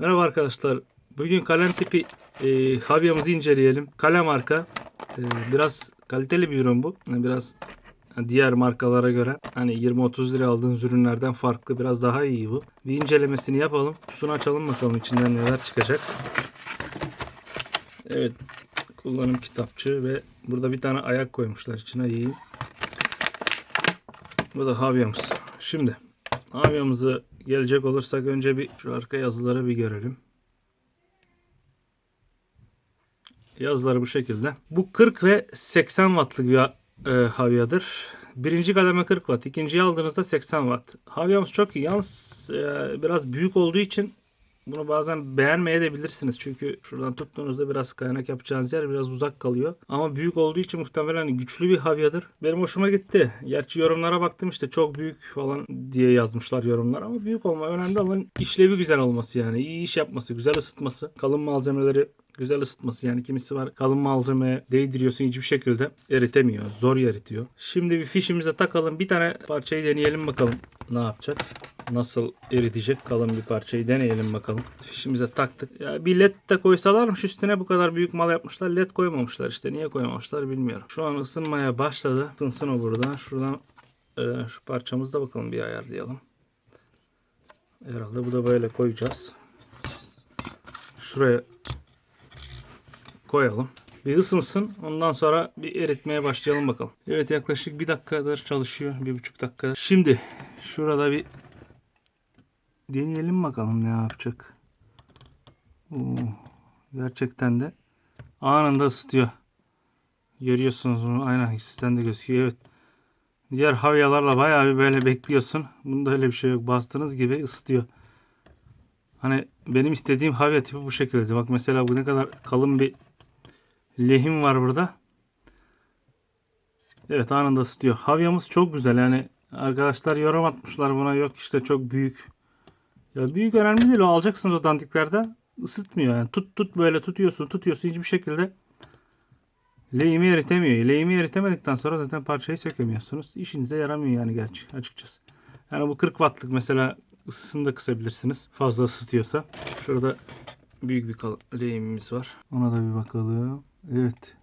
Merhaba arkadaşlar. Bugün kalem tipi e, havyamızı inceleyelim. Kalem marka. E, biraz kaliteli bir ürün bu. Biraz diğer markalara göre hani 20-30 lira aldığınız ürünlerden farklı. Biraz daha iyi bu. Bir incelemesini yapalım. Kutusunu açalım bakalım içinden neler çıkacak. Evet. Kullanım kitapçığı ve burada bir tane ayak koymuşlar içine iyi. Bu da havyamız. Şimdi havyamızı gelecek olursak önce bir şu arka yazıları bir görelim. Yazıları bu şekilde. Bu 40 ve 80 wattlık bir e, havyadır. Birinci kademe 40 watt. ikinciyi aldığınızda 80 watt. Havyamız çok iyi. Yalnız e, biraz büyük olduğu için bunu bazen beğenmeye de bilirsiniz. Çünkü şuradan tuttuğunuzda biraz kaynak yapacağınız yer biraz uzak kalıyor. Ama büyük olduğu için muhtemelen güçlü bir havyadır. Benim hoşuma gitti. Gerçi yorumlara baktım işte çok büyük falan diye yazmışlar yorumlar. Ama büyük olma önemli olan işlevi güzel olması yani. iyi iş yapması, güzel ısıtması, kalın malzemeleri güzel ısıtması yani kimisi var kalın malzemeye değdiriyorsun hiçbir şekilde eritemiyor. Zor eritiyor. Şimdi bir fişimize takalım. Bir tane parçayı deneyelim bakalım ne yapacak. Nasıl eritecek kalın bir parçayı deneyelim bakalım. Fişimize taktık. Ya bir led de koysalarmış üstüne bu kadar büyük mal yapmışlar. Led koymamışlar işte. Niye koymamışlar bilmiyorum. Şu an ısınmaya başladı. Isınsın o burada. Şuradan e, şu parçamızda bakalım bir ayarlayalım. Herhalde bu da böyle koyacağız. Şuraya koyalım. Bir ısınsın. Ondan sonra bir eritmeye başlayalım bakalım. Evet yaklaşık bir dakikadır çalışıyor. Bir buçuk dakika. Şimdi şurada bir deneyelim bakalım ne yapacak. Oo, gerçekten de anında ısıtıyor. Görüyorsunuz bunu. Aynen sizden de gözüküyor. Evet. Diğer havyalarla bayağı bir böyle bekliyorsun. Bunda öyle bir şey yok. Bastığınız gibi ısıtıyor. Hani benim istediğim havya tipi bu şekilde. Bak mesela bu ne kadar kalın bir lehim var burada. Evet anında ısıtıyor. Havyamız çok güzel yani arkadaşlar yorum atmışlar buna yok işte çok büyük. Ya büyük önemli değil o alacaksınız o dandiklerden ısıtmıyor yani tut tut böyle tutuyorsun tutuyorsun hiçbir şekilde lehimi eritemiyor. Lehimi eritemedikten sonra zaten parçayı sökemiyorsunuz. İşinize yaramıyor yani gerçi açıkçası. Yani bu 40 wattlık mesela ısısını da kısabilirsiniz fazla ısıtıyorsa. Şurada büyük bir lehimimiz var. Ona da bir bakalım. Evet.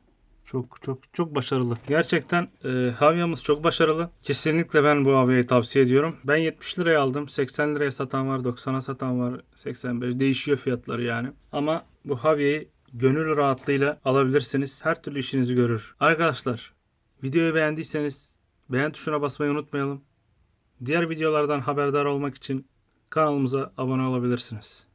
Çok çok çok başarılı. Gerçekten e, havyamız çok başarılı. Kesinlikle ben bu havyayı tavsiye ediyorum. Ben 70 liraya aldım. 80 liraya satan var, 90'a satan var, 85 değişiyor fiyatları yani. Ama bu havyayı gönül rahatlığıyla alabilirsiniz. Her türlü işinizi görür. Arkadaşlar, videoyu beğendiyseniz beğen tuşuna basmayı unutmayalım. Diğer videolardan haberdar olmak için kanalımıza abone olabilirsiniz.